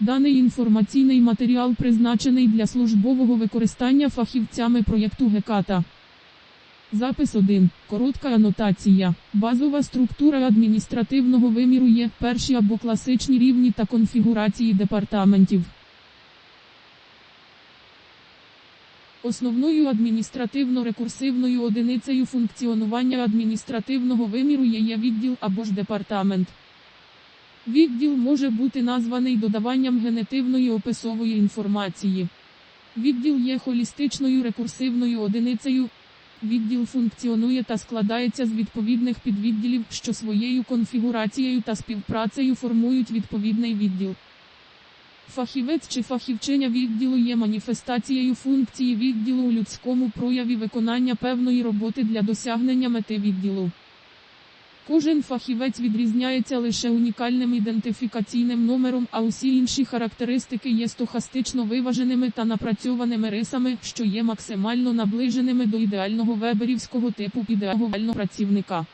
Даний інформаційний матеріал призначений для службового використання фахівцями проєкту Геката. Запис 1. Коротка анотація. Базова структура адміністративного виміру є перші або класичні рівні та конфігурації департаментів. Основною адміністративно-рекурсивною одиницею функціонування адміністративного виміру є, відділ або ж департамент. Відділ може бути названий додаванням генетивної описової інформації. Відділ є холістичною рекурсивною одиницею. Відділ функціонує та складається з відповідних підвідділів, що своєю конфігурацією та співпрацею формують відповідний відділ. Фахівець чи фахівчиня відділу є маніфестацією функції відділу у людському прояві виконання певної роботи для досягнення мети відділу. Кожен фахівець відрізняється лише унікальним ідентифікаційним номером, а усі інші характеристики є стохастично виваженими та напрацьованими рисами, що є максимально наближеними до ідеального веберівського типу ідеального працівника.